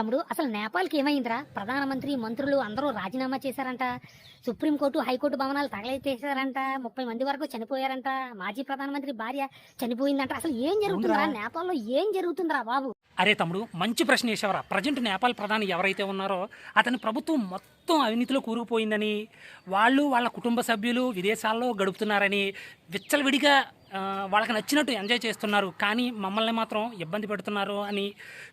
తమ్ముడు అసలు నేపాల్కి ఏమైందిరా? ప్రధానమంత్రి మంత్రులు అందరూ రాజీనామా చేశారంట. సుప్రీంకోర్టు హైకోర్టు భవనాలు తగలెత్తేసారంట ముప్పై మంది వరకు చనిపోయారంట. మాజీ ప్రధానమంత్రి భార్య చనిపోయిందంట. అసలు ఏం జరుగుతుందిరా? నేపాల్లో ఏం జరుగుతుందిరా బాబు? అరే తమ్ముడు మంచి ప్రశ్న వేసావరా ప్రజెంట్ నేపాల్ ప్రధాని ఎవరైతే ఉన్నారో అతని ప్రభుత్వం మొత్తం అవినీతిలో కూరుకుపోయిందని వాళ్ళు వాళ్ళ కుటుంబ సభ్యులు విదేశాల్లో గడుపుతున్నారని విచ్చలవిడిగా వాళ్ళకి నచ్చినట్టు ఎంజాయ్ చేస్తున్నారు కానీ మమ్మల్ని మాత్రం ఇబ్బంది పెడుతున్నారు అని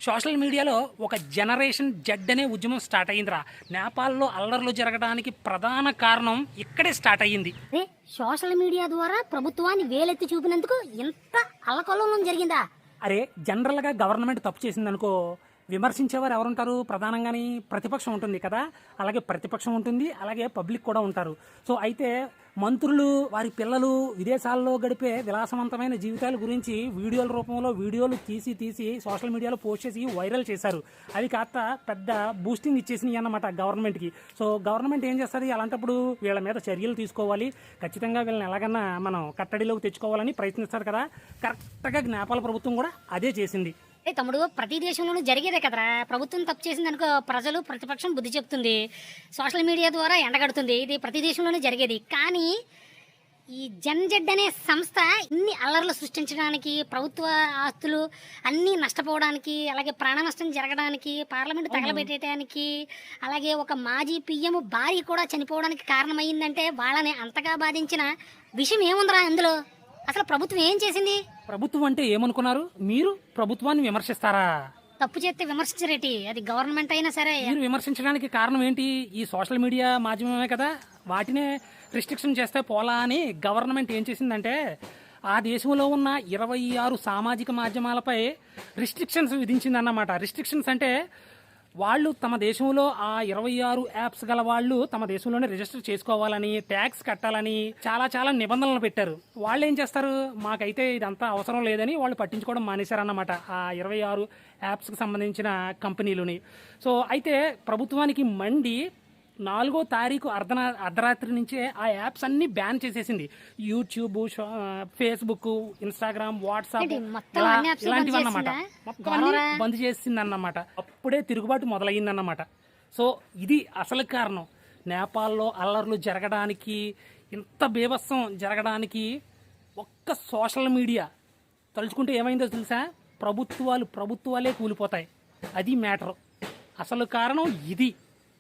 సోషల్ మీడియాలో ఒక జనరేషన్ జడ్ అనే ఉద్యమం స్టార్ట్ అయ్యిందిరా. నేపాల్లో అల్లర్లు జరగడానికి ప్రధాన కారణం ఇక్కడే స్టార్ట్ అయ్యింది. సోషల్ మీడియా ద్వారా ప్రభుత్వాన్ని వేలెత్తి చూపినందుకు ఇంత అల్లకొల్లం జరిగిందా? అరే జనరల్గా గవర్నమెంట్ తప్పు చేసిందనుకో విమర్శించేవారు ఎవరుంటారు? ప్రధానంగాని ప్రతిపక్షం ఉంటుంది కదా. అలాగే ప్రతిపక్షం ఉంటుంది అలాగే పబ్లిక్ కూడా ఉంటారు. సో అయితే మంత్రులు వారి పిల్లలు విదేశాల్లో గడిపే విలాసవంతమైన జీవితాల గురించి వీడియోల రూపంలో వీడియోలు తీసి తీసి సోషల్ మీడియాలో పోస్ట్ చేసి వైరల్ చేశారు. అవి కాస్త పెద్ద బూస్టింగ్ ఇచ్చేసినాయి అన్నమాట గవర్నమెంట్కి సో గవర్నమెంట్ ఏం చేస్తుంది? అలాంటప్పుడు వీళ్ళ మీద చర్యలు తీసుకోవాలి. ఖచ్చితంగా వీళ్ళని ఎలాగన్నా మనం కట్టడిలోకి తెచ్చుకోవాలని ప్రయత్నిస్తారు కదా. కరెక్ట్గా జ్ఞాపాల ప్రభుత్వం కూడా అదే చేసింది. తమ్ముడు ప్రతి దేశంలోనూ జరిగేదే కదరా. ప్రభుత్వం తప్పు చేసింది అనుకో ప్రజలు ప్రతిపక్షం బుద్ధి చెప్తుంది. సోషల్ మీడియా ద్వారా ఎండగడుతుంది. ఇది ప్రతి దేశంలోనూ జరిగేది. కానీ ఈ జన్జెడ్ అనే సంస్థ ఇన్ని అల్లర్లు సృష్టించడానికి ప్రభుత్వ ఆస్తులు అన్నీ నష్టపోవడానికి అలాగే ప్రాణ నష్టం జరగడానికి పార్లమెంట్ తగలబెట్టడానికి అలాగే ఒక మాజీ పియ్యం భార్య కూడా చనిపోవడానికి కారణమైందంటే వాళ్ళని అంతగా బాధించిన విషయం ఏముందిరా అందులో? అసలు ప్రభుత్వం ఏం చేసింది? ప్రభుత్వం అంటే ఏమనుకున్నారు? మీరు ప్రభుత్వాన్ని విమర్శిస్తారా? తప్పు చేస్తే విమర్శించరేటి? అది గవర్నమెంట్ అయినా సరే. మీరు విమర్శించడానికి కారణం ఏంటి? ఈ సోషల్ మీడియా మాధ్యమమే కదా. వాటినే రిస్ట్రిక్షన్ చేస్తే పోలా అని గవర్నమెంట్ ఏం చేసిందంటే ఆ దేశంలో ఉన్న ఇరవై ఆరు సామాజిక మాధ్యమాలపై రిస్ట్రిక్షన్స్ విధించిందన్నమాట. రిస్ట్రిక్షన్స్ అంటే వాళ్ళు తమ దేశంలో ఆ ఇరవై ఆరు యాప్స్ గల వాళ్ళు తమ దేశంలోనే రిజిస్టర్ చేసుకోవాలని ట్యాక్స్ కట్టాలని చాలా చాలా నిబంధనలు పెట్టారు. వాళ్ళు ఏం చేస్తారు? మాకైతే ఇదంతా అవసరం లేదని వాళ్ళు పట్టించుకోవడం మానేశారన్నమాట ఆ ఇరవై ఆరు యాప్స్కి సంబంధించిన కంపెనీలుని. సో అయితే ప్రభుత్వానికి మండి నాలుగో తారీఖు అర్ధన అర్ధరాత్రి నుంచే ఆ యాప్స్ అన్ని బ్యాన్ చేసేసింది. యూట్యూబ్ ఫేస్బుక్ ఇన్స్టాగ్రామ్ వాట్సాప్ ఏంటి, మొత్తం ఇలా- అన్ని apps బంద్ ఇలాంటివన్నమాట. చేసిందా? మొత్తం అన్ని బంద్ చేసిందన్నమాట. అప్పుడే తిరుగుబాటు మొదలయ్యిందన్నమాట. సో ఇది అసలు కారణం. నేపాల్లో అల్లర్లు జరగడానికి ఇంత బీభత్సం జరగడానికి ఒక్క సోషల్ మీడియా తలుచుకుంటే ఏమైందో తెలుసా? ప్రభుత్వాలు ప్రభుత్వాలే కూలిపోతాయి. అది మ్యాటర్. అసలు కారణం ఇది.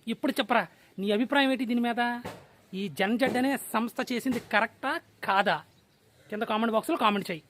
ఇప్పుడు చెప్పరా? నీ అభిప్రాయం ఏంటి దీని మీద? ఈ జన్జడ్ అనే సంస్థ చేసింది కరెక్టా కాదా? కింద కామెంట్ బాక్స్లో కామెంట్ చేయి.